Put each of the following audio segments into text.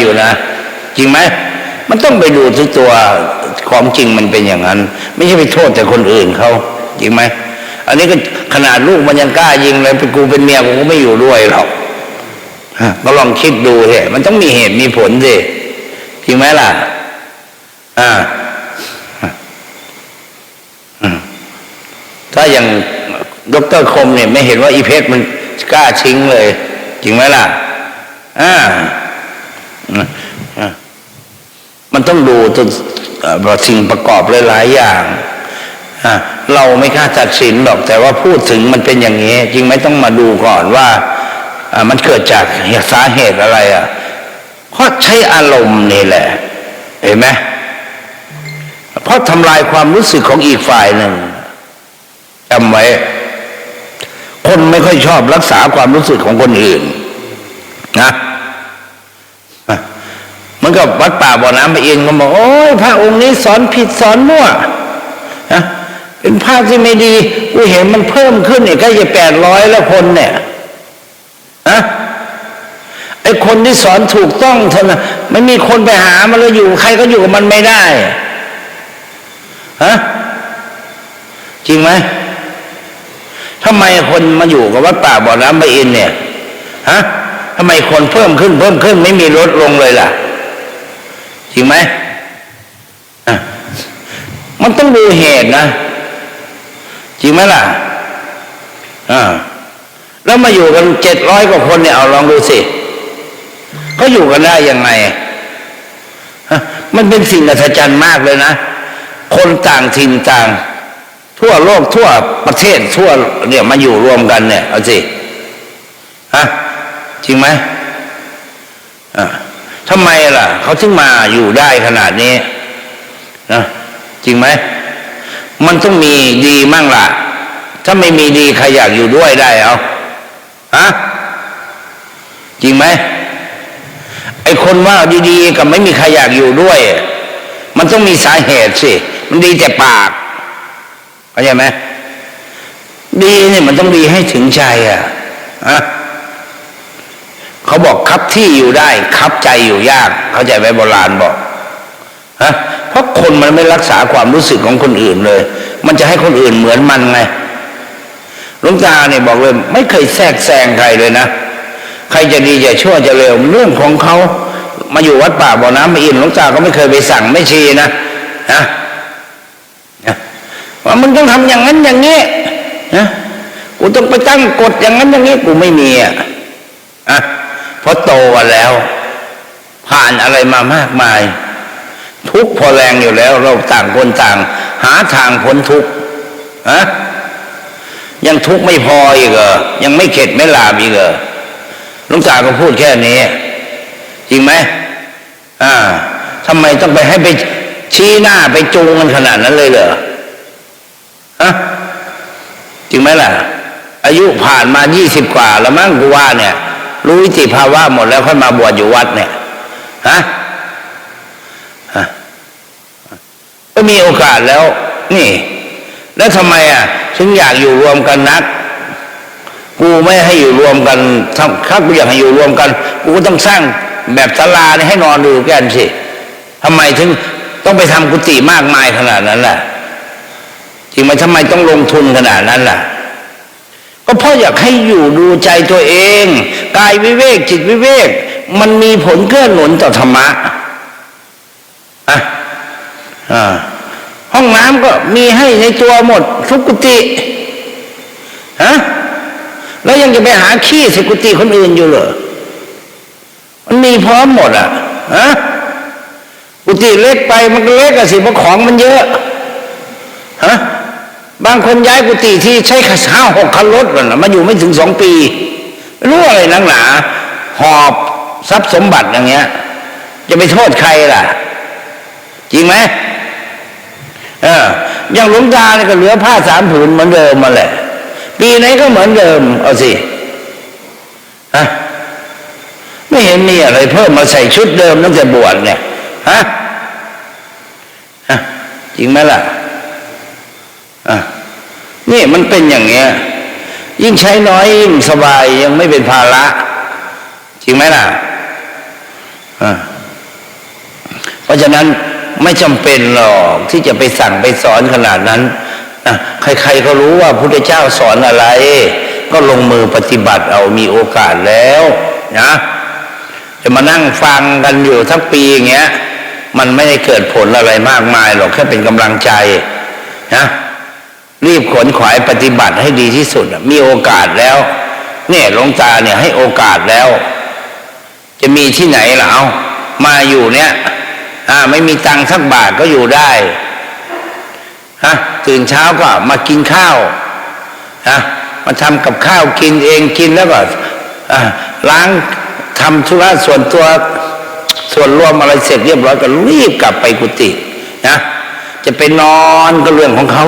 อยู่นะ จริงไหมมันต้องไปดูที่ตัวของจริงมันเป็นอย่างนั้น ไม่ใช่ไปโทษแต่คนอื่นเขาจริงไหมอันนี้ก็ขนาดลูกมันยังกล้ายิงเลยเป็นกูเป็นเมียกูก็ไม่อยู่ด้วยหรอกก็ลองคิดดูเถอะมันต้องมีเหตุมีผลสิจริงไหมล่ะ อ่าถ้าอย่างดรคมเนี่ย ไม่เห็นว่าอีเพชรมันกล้าชิงเลย จริงไหมล่ะ อ่า มันต้องดูตัวเอ่อสิ่งประกอบหลายๆอย่างเราไม่กล้าตัดสินหรอก แต่ว่าพูดถึงมันเป็นอย่างนี้จริงไหมต้องมาดูก่อนว่ามันเกิดจากสาเหตุอะไรอะเพราะใช้อารมณ์นี่แหละ เห็นไหมเพราะทำลายความรู้สึกของอีกฝ่ายหนึ่งจำไว้ คนไม่ค่อยชอบรักษาความรู้สึกของคนอื่น นะ มือนกับวัดป่าบ่อน้ำไปเองก็บอกโอ้ยพระองค์นี้สอนผิดสอนมั่วนะเป็นภาพที่ไม่ดีกูเห็นมันเพิ่มขึ้นเนี่ยก็จะแปดร้อยแล้วคนเนี่ยนะไอคนที่สอนถูกต้องเท่านั้นไม่มีคนไปหามันแล้วอยู่ ใครก็อยู่กับมันไม่ได้ฮะจริงไหมทำไมคนมาอยู่กับวัดป่าบ่อน้ำพระอินเนี่ยฮะทำไมคนเพิ่มขึ้นเพิ่มขึ้น ไม่มีลดลงเลยล่ะ จริงไหมอะมันต้องดูเหตุนะ จริงไหมล่ะอ่าแล้วมาอยู่กันเจ็ดร้อยกว่าคนเนี่ยเอาลองดูสิเขาอยู่กันได้ยังไงฮะมันเป็นสิ่งอัศจรรย์มากเลยนะ คนต่างถิ่นต่าง ทั่วโลกทั่วประเทศทั่วเนี่ยมาอยู่รวมกันเนี่ย เอาสิฮะจริงไหมอะ ทำไมล่ะ เขาถึงมาอยู่ได้ขนาดนี้นะจริงไหม มันต้องมีดีมั่งล่ะ ถ้าไม่มีดีใครอยากอยู่ด้วยได้เอาฮะจริงไหมไอคนว่าดีๆกับไม่มีใครอยากอยู่ด้วย มันต้องมีสาเหตุสิ มันดีแต่ปากเข้าใจไหมดีเนี่ยมันต้องดีให้ถึงใจอะอะ เขาบอกคับที่อยู่ได้ คับใจอยู่ยาก เข้าใจไหมโบราณบอกฮะเพราะคนมันไม่รักษาความรู้สึกของคนอื่นเลย มันจะให้คนอื่นเหมือนมันไงลวงตาเนี่ยบอกเลย ไม่เคยแทรกแซงใครเลยนะใครจะดีจะชั่วจะเลวเรื่องของเขามาอยู่วัดป่าบ่อน้ำมาอินหลวงตาก็ไม่เคยไปสั่งไม่ชี้นะนะว่ามึงต้องทำอย่างนั้นอย่างนี้นะกูต้องไปตั้งกฎอย่างนั้นอย่างนี้กูไม่มีอะอะ เพราะโตกันแล้ว ผ่านอะไรมามากมาย ทุกพอแรงอยู่แล้ว เราต่างคนต่าง หาทางพ้นทุกข์อะยังทุกไม่พออีกเหรอยังไม่เข็ดไม่ลาบอีกเหรอลุงตาก็พูดแค่นี้ จริงไหมอ่าทำไมต้องไปให้ไปชี้หน้าไปจูงกันขนาดนั้นเลยเหรอฮะจริงไหมล่ะ อายุผ่านมายี่สิบกว่าแล้วมั้งกูว่าเนี่ย รู้วิจิภาวะหมดแล้วค่อยมาบวชอยู่วัดเนี่ยฮะก็มีโอกาสแล้ว นี่ แล้วทำไมอะถึงอยากอยู่รวมกันนัก กูไม่ให้อยู่รวมกันถ้าถ้ากูอยากให้อยู่รวมกัน กูก็ต้องสร้างแบบศาลานี่ให้นอนดูกันสิทำไมถึงต้องไปทำกุฏิมากมายขนาดนั้นล่ะจริงไหมทำไมต้องลงทุนขนาดนั้นล่ะ เพราะอยากให้อยู่ดูใจตัวเองกายวิเวกจิตวิเวก มันมีผลเกื้อหนุนต่อธรรมะอะอ่าห้องน้ำก็มีให้ในตัวหมดทุกกุฏิฮะแล้วยังจะไปหาขี้สิกุฏิคนอื่นอยู่เหรอมันมีพร้อมหมดอะฮะกุฏิเล็กไปมันก็เล็กอะสิเพราะของมันเยอะฮะ บางคนย้ายกุฏิที่ใช้ห้าหกคันรถกันมาอยู่ไม่ถึงสองปีรู้อะไรนักหนา หอบทรัพย์สมบัติอย่างเงี้ย จะไปโทษใครล่ะ จริงไหมเอออย่างหลวงตาเนี่ยก็เหลือผ้าสามผืนเหมือนเดิมมาแหละ ปีไหนก็เหมือนเดิม เอาสิฮะไม่เห็นมีอะไรเพิ่มมาใส่ชุดเดิมตั้งแต่บวชเนี่ยฮะฮะจริงไหมล่ะอะ นี่มันเป็นอย่างเงี้ย ยิ่งใช้น้อยยิ่งสบายยังไม่เป็นภาระจริงไหมล่ะอ่าราะฉะนั้นไม่จำเป็นหรอกที่จะไปสั่งไปสอนขนาดนั้นนะใครๆก็รู้ว่าพุทธเจ้าสอนอะไร ก็ลงมือปฏิบัติเอามีโอกาสแล้วนะจะมานั่งฟังกันอยู่ทั้งปีอย่างเงี้ย มันไม่ได้เกิดผลอะไรมากมายหรอกแค่เป็นกำลังใจนะ รีบขนขวายปฏิบัติให้ดีที่สุด มีโอกาสแล้ว เนี่ยหลวงตาเนี่ยให้โอกาสแล้ว จะมีที่ไหนล่ะเอามาอยู่เนี่ยอ่าไม่มีตังค์สักบาทก็อยู่ได้ฮะตื่นเช้าก็มากินข้าวฮะมาทำกับข้าวกินเองกินแล้วก็ล้างทำธุระส่วนตัวส่วนรวมอะไรเสร็จเรียบร้อยก็รีบกลับไปกุฏินะจะไปนอนก็เรื่องของเขา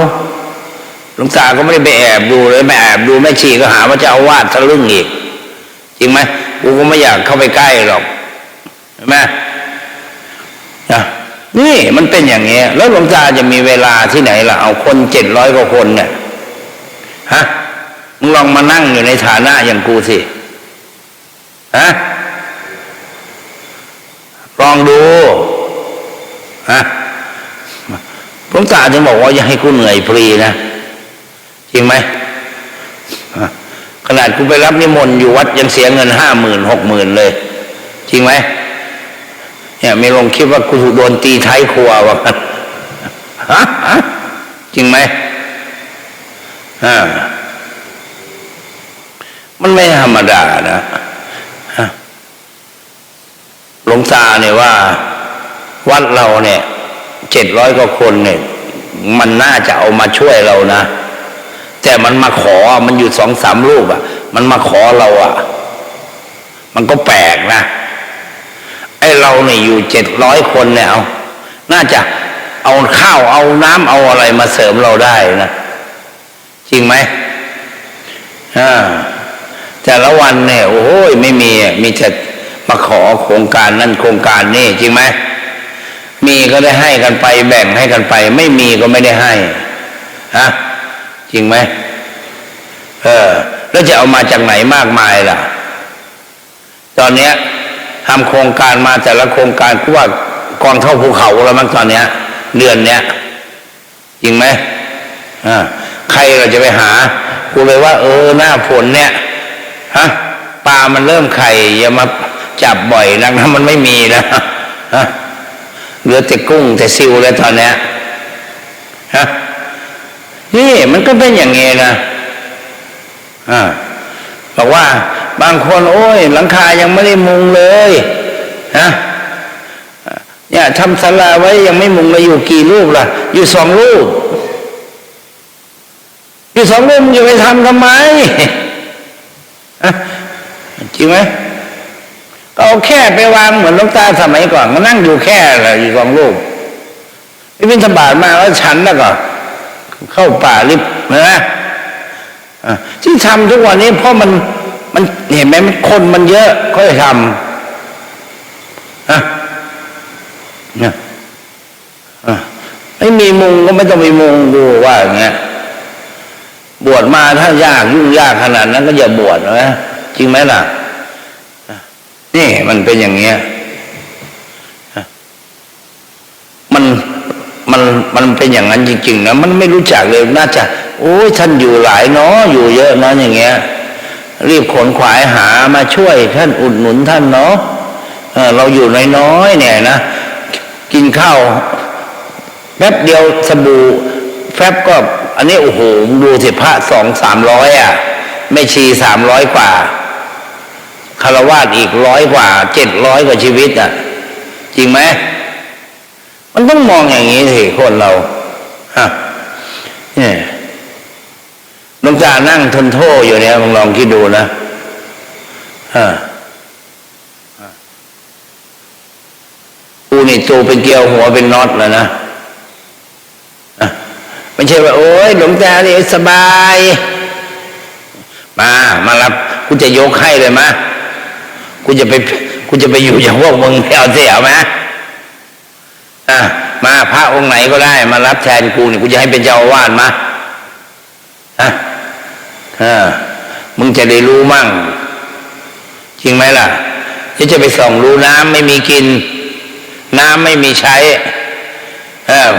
หลวงตาก็ไม่ได้ไปแอบดูเลยไม่แอบดูแม่ชีก็หาว่าจะเอาวาดทะลึ่งอีก จริงไหมกูก็ไม่อยากเข้าไปใกล้หรอกเห็นไหมนะนี่มันเป็นอย่างเงี้ย แล้วหลวงตาจะมีเวลาที่ไหนล่ะ เอาคนเจ็ดร้อยกว่าคนเนี่ยฮะมึงลองมานั่งอยู่ในฐานะอย่างกูสิฮะลองดูฮะหลวงตาจึงบอกว่าอย่าให้กูเหนื่อยฟรีนะ ริงไหมขนาดกูไปรับนิมนต์อยู่วัดยังเสียเงินห้าหมื่นหกหมื่นเลย จริงไหมเนี่ยไม่ลงคิดว่ากูถูกโดนตีท้ายครัววะฮะจริงไหมอ่ามันไม่ธรรมดานะหลวงตาเนี่ยว่า วัดเราเนี่ยเจ็ดร้อยกว่าคนเนี่ย มันน่าจะเอามาช่วยเรานะ แต่มันมาขอมันอยู่สองสามรูปอะ มันมาขอเราอะ มันก็แปลกนะไอเราเนี่ยอยู่เจ็ดร้อยคนเนี่ยเอาน่าจะเอาข้าวเอาน้ำเอาอะไรมาเสริมเราได้นะจริงไหมอ่าแต่ละวันเนี่ยโอ้โหไม่มีมีแต่มาขอโครงการนั่นโครงการนี่จริงไหมมีก็ได้ให้กันไป แบ่งให้กันไป ไม่มีก็ไม่ได้ให้ฮะ จริงไหมเออ แล้วจะเอามาจากไหนมากมายล่ะ ตอนเนี้ยทำโครงการมาแต่ละโครงการกูว่ากองเท่าภูเขาแล้วมั้งตอนเนี้ย เดือนเนี้ยจริงไหมอ่าใครเราจะไปหากูเลยว่า เออหน้าฝนเนี่ยฮะปลามันเริ่มไข่อย่ามาจับบ่อยนักนะมันไม่มีนะฮะเหลือแต่กุ้งแต่ซิวเลยตอนเนี้ยฮะ นี่มันก็เป็นอย่างเงี้นะอ่าบอกว่าบางคนโอ้ย หลังคายังไม่ได้มุงเลยนะเนี่ยทำศาลาไว้ยังไม่มุงเลยอยู่กี่รูปล่ะ อยู่สองรูปอยู่สองรูปมึงจะไปทำทำไมจริงไหมก็เอาแค่ไปวางเหมือนลวงตาสมัยก่อนก็นั่งอยู่แค่ละอยู่สองรูปไปบินธบาตมาแล้วฉันแล้วก็ เข้าป่าลิบนะอะที่ทำทุกวันนี้เพราะมันมันเห็นไหมมันคนมันเยอะก็จะทำอะเนี่ยอะไม่มีมุงก็ไม่ต้องมีมุงดูว่าอย่างเงี้ยบวชมาถ้ายากยุ่งยากขนาดนั้นก็อย่าบวชนะจริงไหมล่ะนี่มันเป็นอย่างเงี้ยอะมัน มันมันเป็นอย่างนั้นจริง ๆ นะ มันไม่รู้จักเลยน่าจะ โอ้ยท่านอยู่หลายเนาะอยู่เยอะเนาะอย่างเงี้ย รีบขนขวายหามาช่วย ท่านอุดหนุนท่านเนาะเออเราอยู่น้อยๆเนี่ยนะกินข้าวแป๊บเดียวสบู่แฟบก็ อันนี้โอ้โหดูสิพระสองสามร้อยอะไม่ชีสามร้อยกว่าคารวาสอีกร้อยกว่าเจ็ดร้อยกว่าชีวิตอะ จริงไหม มันต้องมองอย่างนี้สิคนเราฮะเนี่ยหลวงตานั่งทนโทษอยู่เนี่ยมึงลองคิดดูนะฮะกูนี่ตูเป็นเกลียวหัวเป็นน็อตแล้วนะอะไม่ใช่ว่า โอ้ยหลวงตาเนี่ยสบาย มามารับกูจะยกให้เลยมะกูจะไปกูจะไปอยู่อย่างพวกมึงไม่เอาเสียไหม อะมาพระองค์ไหนก็ได้ มารับแทนกูเนี่ยกูจะให้เป็นเจ้าอาวาสมาอะอ่ามึงจะได้รู้มั่ง จริงไหมล่ะจะจะไปส่องรู้น้ำไม่มีกิน น้ำไม่มีใช้เออ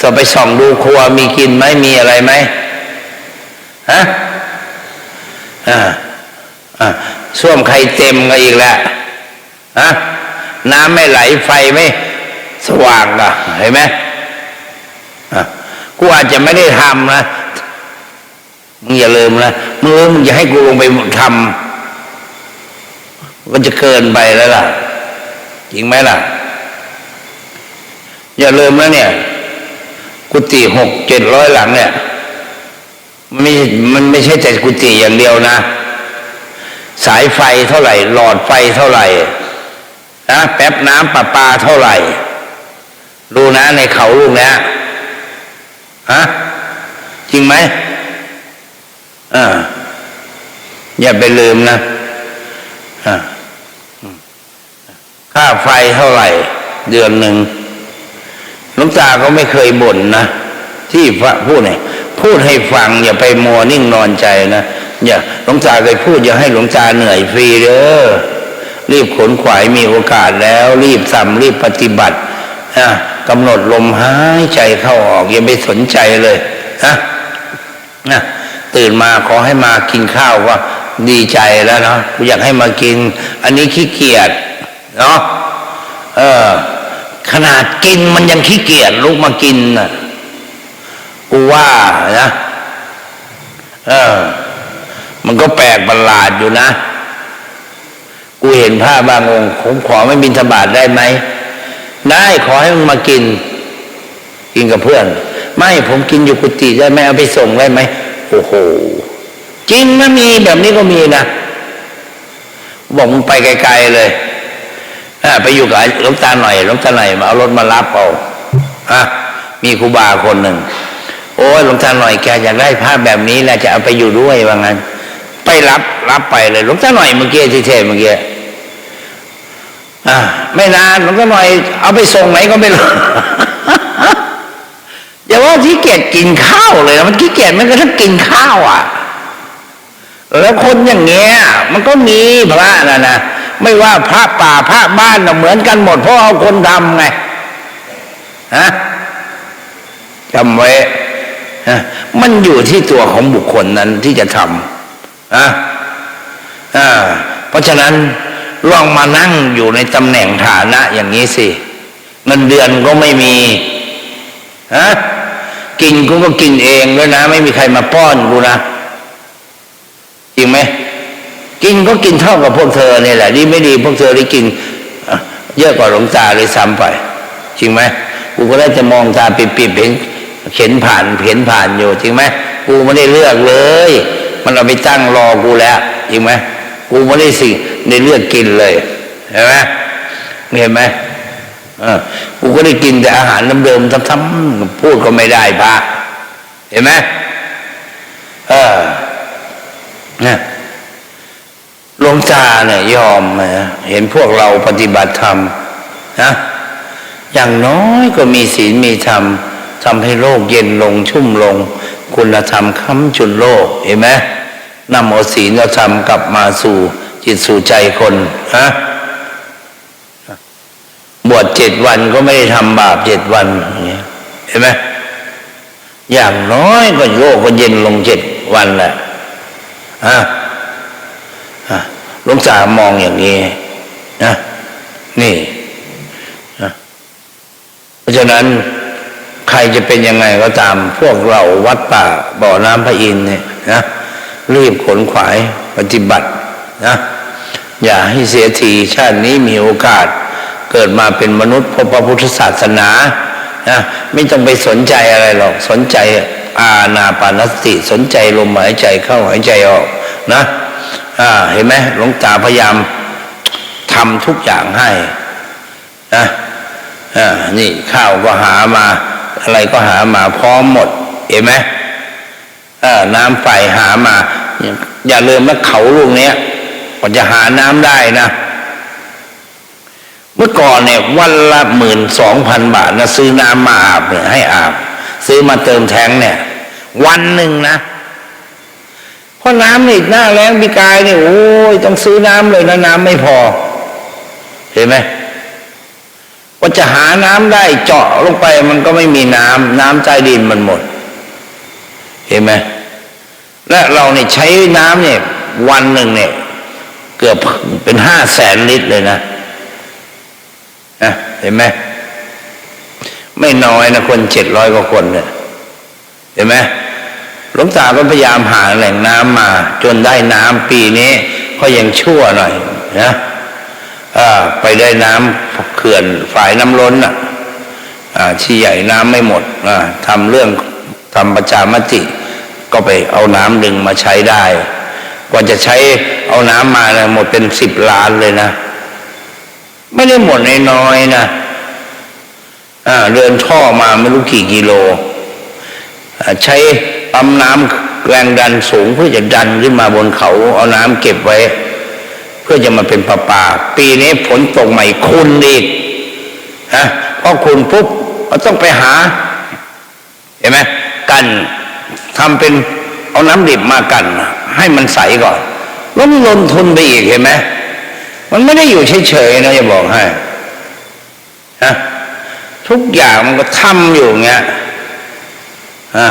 สอไปส่องดูครัวมีกินไหมมีอะไรไหมฮะอ่าอ่าส้วมใครเต็มก็อีกแล้วฮะน้ำไม่ไหลไฟไม่ สว่างอะเห็นไหมกูอาจจะไม่ได้ทำนะมึงอย่าลืมนะมึงรู้มึงจะให้กูลงไปทำมันจะเกินไปแล้วล่ะ จริงไหมล่ะ อย่าลืมนะเนี่ย กุฏิหกเจ็ดร้อยหลังเนี่ย มันไม่ มันไม่ใช่แต่กุฏิอย่างเดียวนะ สายไฟเท่าไหร่ หลอดไฟเท่าไหร่นะแป๊บน้ำประปาเท่าไหร่ ดูนะในเขาลูกเนี้ยฮะจริงไหมอ่าอย่าไปลืมนะค่าไฟเท่าไหร่ เดือนหนึ่งหลวงตาก็ไม่เคยบ่นนะที่พระพูดเนี่ยพูดให้ฟัง อย่าไปมัวนิ่งนอนใจนะอย่าหลวงตาเคยพูดอย่าให้หลวงตาเหนื่อยฟรีเด้อรีบขนขวายมีโอกาสแล้ว รีบทำรีบปฏิบัตินะ กำหนดลมหายใจเข้าออกอย่าไปสนใจเลยนะนะตื่นมาขอให้มากินข้าวก็ดีใจแล้วเนาะอยากให้มากิน อันนี้ขี้เกียจเนาะเออ ขนาดกินมันยังขี้เกียจลุกมากินนะกูว่านะเออ มันก็แปลกประหลาดอยู่นะ กูเห็นผ้าบางองค์ผมขอไม่บินธบาตได้ไหม ได้ขอให้มันมากิน กินกับเพื่อน ไม่ผมกินอยู่กุฏิได้ไหมเอาไปส่งได้ไหมโอ้โหจริงนะมีแบบนี้ก็มีนะบอกมึงไปไกลๆเลยอไปอยู่กับหลวงตาหน่อยหลวงตาหน่อยมาเอารถมารับเอาอะมีครูบาคนหนึ่งโอ้ยหลวงตาหน่อยแกอยากได้ภาพแบบนี้แหละจะเอาไปอยู่ด้วยว่างั้น ไปรับรับไปเลยหลวงตาหน่อยเมื่อกี้ที่เทเมื่อกี้ อะไม่นานหลวงตาหน่อย เอาไปส่งไหนก็ไม่รู้อย่าว่าขี้เกียจกินข้าวเลยมันขี้เกียจมันก็ทั้งกินข้าวอะ แล้วคนอย่างเงี้ย มันก็มีพระนะนะไม่ว่าพระป่าพระบ้านเหมือนกันหมดเพราะเอาคนทำไงฮะจำไว้นะมันอยู่ที่ตัวของบุคคลนั้นที่จะทำนะอ่าเพราะฉะนั้น ลองมานั่งอยู่ในตำแหน่งฐานะอย่างนี้สิเงินเดือนก็ไม่มีฮะกินกูก็กินเองด้วยนะ ไม่มีใครมาป้อนกูนะจริงไหมกินก็กินเท่ากับพวกเธอเนี่ยแหละดีไม่ดีพวกเธอได้กินเยอะกว่าหลวงตาเลยซ้ำไป จริงไหมกูก็ได้จะมองตาปิดๆเห็นเข็นผ่านเห็นผ่านอยู่ จริงไหมกูไม่ได้เลือกเลย มันเอาไปตั้งรอกูแล้วจริงไหม กูไม่ได้สิ่งได้เลือกกินเลยเห็นไหมเห็นไหมเออกูก็ได้กินแต่อาหารเดิมๆซ้ำๆพูดก็ไม่ได้พระเห็นไหมเออเนี่ยหลวงตาเนี่ยยอมนะเห็นพวกเราปฏิบัติธรรมนะอย่างน้อยก็มีศีลมีธรรมทำให้โลกเย็นลงชุ่มลง คุณธรรมค้ำจุนโลก เห็นไหม นำเอาศีลธรรมกลับมาสู่จิตสู่ใจคนฮะบวชเจ็ดวันก็ไม่ได้ทำบาปเจ็ดวันอย่างเงี้เห็นไหมอย่างน้อยก็โลกก็เย็นลงเจ็ดวันแหละฮะอะลวงตามองอย่างนี้นะนี่นะเพราะฉะนั้นใครจะเป็นยังไงก็ตามพวกเราวัดป่าบ่อน้ำพระอินทร์เนี่ยนะ รีบขนขวายปฏิบัตินะอย่าให้เสียทีชาตินี้มีโอกาส เกิดมาเป็นมนุษย์พบพระพุทธศาสนานะไม่ต้องไปสนใจอะไรหรอกสนใจอาณาปานสติสนใจลมหายใจเข้าหายใจออกนะอ่าเห็นไหมหลวงตาพยายามทำทุกอย่างให้นะอ่านี่ข้าวก็หามา อะไรก็หามาพร้อมหมด เห็นไหม น้ำไฟหามา อย่าลืมว่าเขาลูกเนี้ยกว่าจะหาน้ำได้นะ เมื่อก่อนเนี่ยวันละหมื่นสองพันบาทนะซื้อน้ำมาอาบเนี่ยให้อาบ ซื้อมาเติมแทงเนี่ย วันหนึ่งนะเพราะน้ำนี่หน้าแรงพิกายนี่ยโอ้ยต้องซื้อน้ำเลยนะน้ำไม่พอ เห็นไหมว่าจะหาน้ำได้เจาะลงไปมันก็ไม่มีน้ำน้ำใต้ดินมันหมด เห็นไหมและเราเนี่ยใช้น้ำเนี่ย วันหนึ่งเนี่ย เกือบเป็นห้าแสนลิตรเลยนะนะเห็นไหมไม่น้อยนะคนเจ็ดร้อยกว่าคนเนี่ยเห็นไหมหลวงตาก็พยายามหาแหล่งน้ำมา จนได้น้ำปีนี้ก็ยังชั่วหน่อยนะไปได้น้ำเขื่อนฝายน้ำล้นอะที่ใหญ่น้ำไม่หมดทำเรื่อง ทำประชามติ ก็ไปเอาน้ำดึงมาใช้ได้ กว่าจะใช้เอาน้ำมาเนี่ยหมดเป็นสิบล้านเลยนะ ไม่ได้หมดน้อยๆนะเดินท่อมาไม่รู้กี่กิโล ใช้ปั๊มน้ำแรงดันสูงเพื่อจะดันขึ้นมาบนเขาเอาน้ำเก็บไว้ เพื่อจะมาเป็นประปา ปีนี้ฝนตกใหม่คุณอีกฮะพอคุณปุ๊บเราต้องไปหา เห็นไหม กันทำเป็นเอาน้ำดิบมากัน ให้มันใสก่อนล้วมันลงทุนไปอีกเห็นไหมมันไม่ได้อยู่เฉยๆนะจะบอกให้ฮะทุกอย่างมันก็ทำอยู่เงี้ยอ่า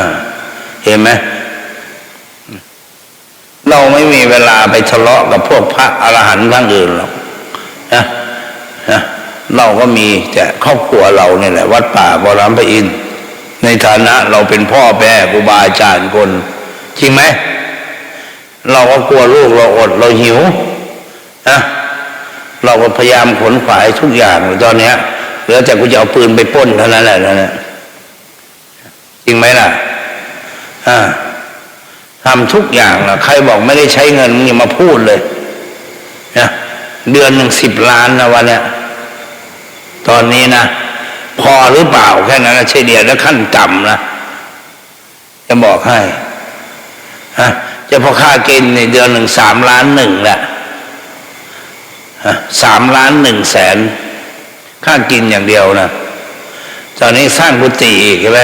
เห็นไหมเราไม่มีเวลาไปทะเลาะกับพวกพระอรหันต์ทั้งอื่นหรอกนะนะเราก็มีแต่ครอบครัวเราเนี่ยแหละ วัดป่าบรมพระอินทร์ ในฐานะเราเป็นพ่อแม่ครูบาอาจารย์คน จริงไหม เราก็กลัวลูกเราอดเราหิวนะเราก็พยายามขนขวายทุกอย่างตอนเนี้ยเหลือแต่กูจะเอาปืนไปป้นเท่านั้นแหละนะจริงไหมล่ะอ่าทำทุกอย่างนะใครบอกไม่ได้ใช้เงินมึงอย่ามาพูดเลยนะเดือนหนึ่งสิบล้านนะวันเนี้ยตอนนี้นะ พอหรือเปล่าแค่นั้นนะเฉลี่ยแล้วขั้นต่ำนะจะบอกให้ฮะจะพอค่ากินในเดือนหนึ่งสามล้านหนึ่งแหละสามล้านหนึ่งแสนค่ากินอย่างเดียวนะตอนนี้สร้างกุฏิอีกใช่ไหม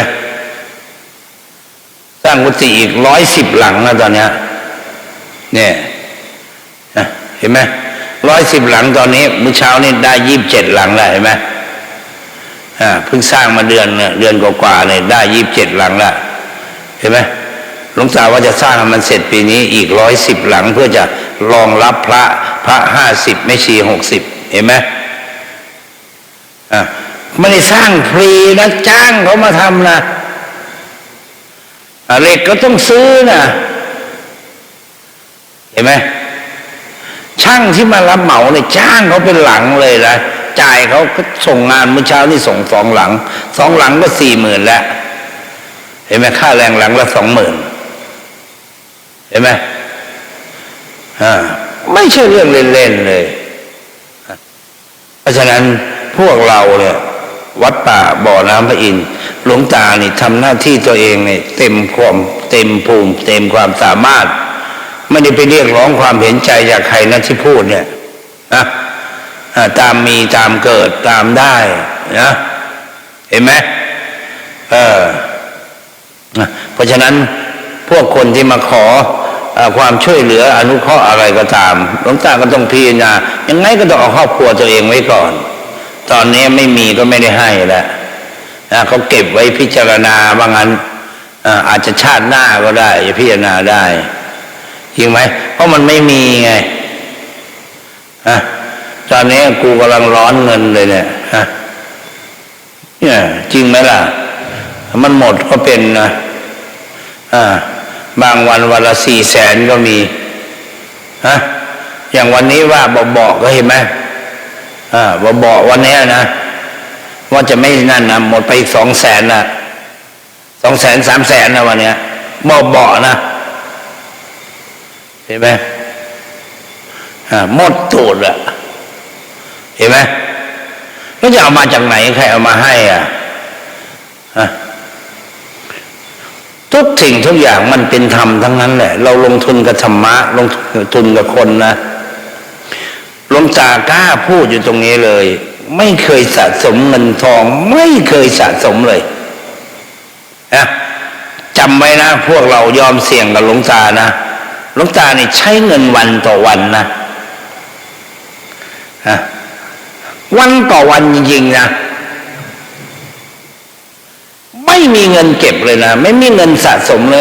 สร้างกุฏิอีกร้อยสิบหลังนะตอนเนี้ยเนี่ยเห็นไหมร้อยสิบหลังตอนนี้มื่อเช้านี่ได้ยี่สิบเจ็ดหลังแล้วเห็นไหม เพิ่งสร้างมาเดือนเดือนกว่าๆเนี่ยได้ยี่สิบเจ็ดหลังแล้วเห็นไหมหลวงตาว่าจะสร้างให้มันเสร็จปีนี้อีกร้อยสิบหลังเพื่อจะรองรับพระพระห้าสิบไม่ชีหกสิบเห็นไหมอ่าไม่ได้สร้างฟรีนะจ้างเขามาทำนะเหล็กก็ต้องซื้อนะเห็นไหมช่างที่มารับเหมาเนี่ยจ้างเขาเป็นหลังเลยนะ จ่ายเขาส่งงานเมื่อเช้านี่ส่งสองหลังสองหลังก็สี่หมื่นแล้ว เห็นไหมค่าแรงหลังละสองหมื่นเห็นไหมอ่าไม่ใช่เรื่องเล่นๆเลย เพราะฉะนั้นพวกเราเนี่ยวัดป่าบ่อน้ำพระอินทร์หลวงตานี่ทำหน้าที่ตัวเองเนี่ยเต็มความเต็มภูมิ เต็มความสามารถ ไม่ได้ไปเรียกร้องความเห็นใจจากใครนะที่พูดเนี่ยนะ ตามมีตามเกิดตามได้นะเห็นไหมเออเพราะฉะนั้นพวกคนที่มาขออความช่วยเหลืออนุเคราะห์อะไรก็ตามหลวงตาก็ต้องพิจารณายังไงก็ต้องเอาครอบครัวตัวเองไว้ก่อน ตอนนี้ไม่มีก็ไม่ได้ให้แล้วนะเขาเก็บไว้พิจารณาว่างั้นอาจจะชาติหน้าก็ได้จะพิจารณาได้จริงไหมเพราะมันไม่มีไงฮะ ตอนนี้กูกำลังร้อนเงินเลยเนี่ยฮะเนี่ย จริงไหมล่ะ มันหมดก็เป็นนะอ่าบางวันวันละสี่แสนก็มีฮะอย่างวันนี้ว่าบอกบอกก็เห็นไหมอ่าบอกบอกวันนี้นะว่าจะไม่นั่นนะหมดไปสองแสนนะสองแสนสามแสนนะวันเนี้ยบอกบอกนะเห็นไหมอ่าหมดตูดอะ เห็นไหมแล้วจะเอามาจากไหนใครเอามาให้อะทุกสิ่งทุกอย่างมันเป็นธรรมทั้งนั้นแหละ เราลงทุนกับธรรมะ ลงทุนกับคนนะลงตากล้าพูดอยู่ตรงนี้เลย ไม่เคยสะสมเงินทอง ไม่เคยสะสมเลยนะจำไว้นะ พวกเรายอมเสี่ยงกับหลวงตานะหลวงตานี่ใช้เงินวันต่อวันนะฮะ วันต่อวันจริงๆนะไม่มีเงินเก็บเลยนะ ไม่มีเงินสะสมเลย